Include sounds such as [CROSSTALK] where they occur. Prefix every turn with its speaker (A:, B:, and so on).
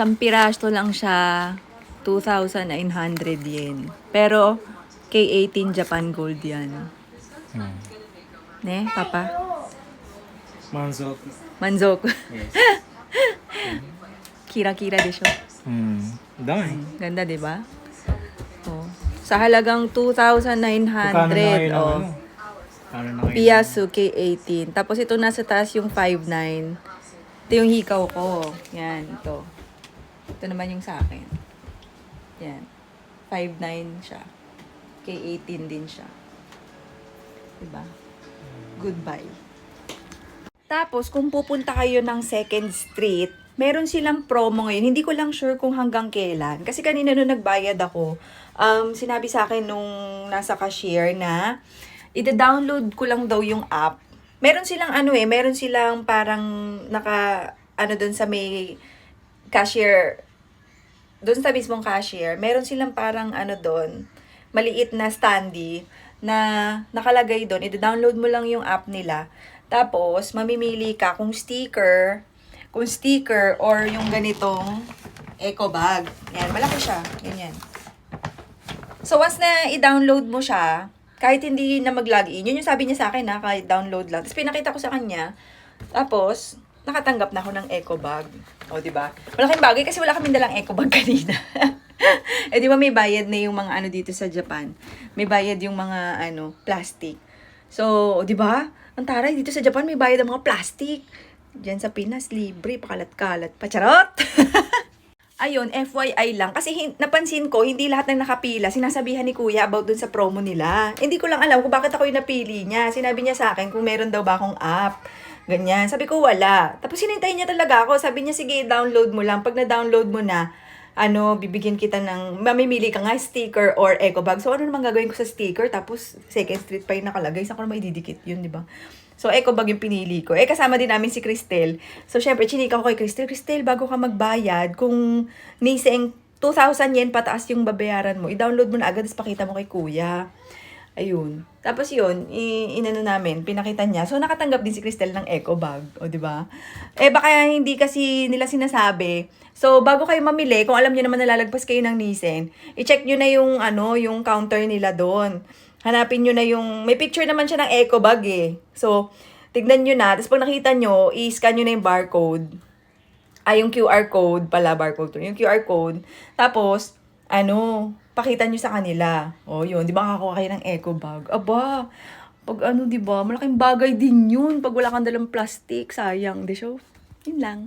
A: Isang piraso lang siya, 2,900 yen. Pero, K18 Japan Gold yan.
B: Hmm.
A: Ne, papa?
B: Manzok.
A: Manzok.
B: Yes. [LAUGHS]
A: Kira-kira de siya.
B: Hmm. Dami.
A: Ganda, di ba? Oh. Sa halagang 2,900.
B: Kano na ngayon ang
A: Oh.
B: ano?
A: Piasu K18. Tapos ito nasa taas yung 5.9. Ito yung hikaw ko. Yan, ito. Ito naman yung sa akin. Yan. 5.9 siya. K18 din siya. Diba? Goodbye. Tapos, kung pupunta kayo ng Second Street, meron silang promo ngayon. Hindi ko lang sure kung hanggang kailan. Kasi kanina nung nagbayad ako, um, sinabi sa akin nung nasa cashier na ida-download ko lang daw yung app. Meron silang ano eh, meron silang parang naka, ano dun sa may cashier, dun sa mismong cashier, meron silang parang ano dun, maliit na standee na nakalagay doon. I-download mo lang yung app nila. Tapos, mamimili ka kung sticker, kung sticker or yung ganitong eco bag. Yan, malaki siya. Ganyan. So, once na i-download mo siya, kahit hindi na mag-login, yun yung sabi niya sa akin na kahit download lang. Tapos pinakita ko sa kanya. Tapos, nakatanggap na ako ng eco bag. O, di ba? Malaking bagay kasi wala kaming dalang eco bag [LAUGHS] kanina. eh, di ba may bayad na yung mga ano dito sa Japan? May bayad yung mga ano, plastic. So, di ba? Ang taray, dito sa Japan may bayad ang mga plastic. Diyan sa Pinas, libre, pakalat-kalat. Pacharot! [LAUGHS] Ayun, FYI lang. Kasi hin- napansin ko, hindi lahat ng nakapila, sinasabihan ni Kuya about dun sa promo nila. Hindi ko lang alam kung bakit ako yung napili niya. Sinabi niya sa akin kung meron daw ba akong app. Ganyan. Sabi ko, wala. Tapos sinintay niya talaga ako. Sabi niya, sige, download mo lang. Pag na-download mo na, ano, bibigyan kita ng, mamimili ka nga, sticker or eco bag. So, ano naman gagawin ko sa sticker? Tapos, second street pa yung nakalagay. Saan ko naman ididikit yun, di ba? So, eco bag yung pinili ko. Eh, kasama din namin si Cristel. So, syempre, chinika ko kay Cristel. Cristel, bago ka magbayad, kung niseng 2,000 yen pataas yung babayaran mo, i-download mo na agad, tapos pakita mo kay kuya. Ayun. Tapos yun, inano namin, pinakita niya. So, nakatanggap din si Cristel ng eco bag. O, di ba? Eh, baka hindi kasi nila sinasabi. So, bago kayo mamili, kung alam niyo naman nalalagpas kayo ng Nissan, i-check nyo na yung, ano, yung counter nila doon. Hanapin nyo na yung, may picture naman siya ng eco bag eh. So, tignan nyo na. Tapos pag nakita nyo, i-scan nyo na yung barcode. Ay, yung QR code pala, barcode. Yung QR code. Tapos, ano, pakita nyo sa kanila. O, yun. Di ba kakakuha kayo ng eco bag? Aba, pag ano, di ba, malaking bagay din yun. Pag wala kang dalang plastic, sayang. Di siya? Yun lang.